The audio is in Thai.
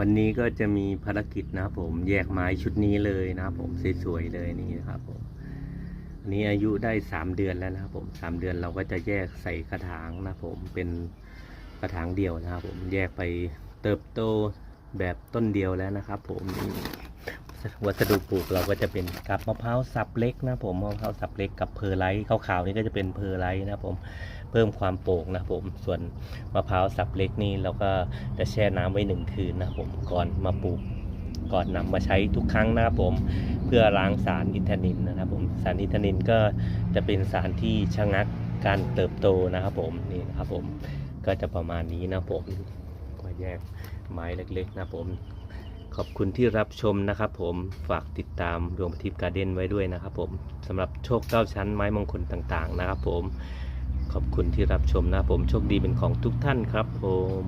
วันนี้ก็จะมีภารกิจนะครับผมแยกไม้ชุดนี้เลยนะครับผมสวยๆเลยนี่นะครับผมอันนี้อายุได้สามเดือนแล้วนะครับผมสามเดือนเราก็จะแยกใส่กระถางนะผมเป็นกระถางเดียวนะครับผมแยกไปเติบโตแบบต้นเดียวแล้วนะครับผมนี่ วัสดุปลูกเราก็จะเป็นกับมะพร้าวสับเล็กนะผมมะพร้าวสับเล็กกับเพอร์ไลท์ขาวๆนี่ก็จะเป็นเพอร์ไลท์นะผมเพิ่มความโปร่งนะผมส่วนมะพร้าวสับเล็กนี่เราก็จะแช่น้ำไว้หนึ่งคืนนะผมก่อนมาปลูกก่อนนำมาใช้ทุกครั้งนะครับผมเพื่อล้างสารอินทนินนะครับผมสารอินทนินก็จะเป็นสารที่ชะงักการเติบโตนะครับผมนี่นะครับผมก็จะประมาณนี้นะผมก็แยกไม้เล็กๆนะผม ขอบคุณที่รับชมนะครับผมฝากติดตามดวงประทีปการ์เด้นไว้ด้วยนะครับผมสำหรับโชคเก้าชั้นไม้มงคลต่างๆนะครับผมขอบคุณที่รับชมนะผมโชคดีเป็นของทุกท่านครับผม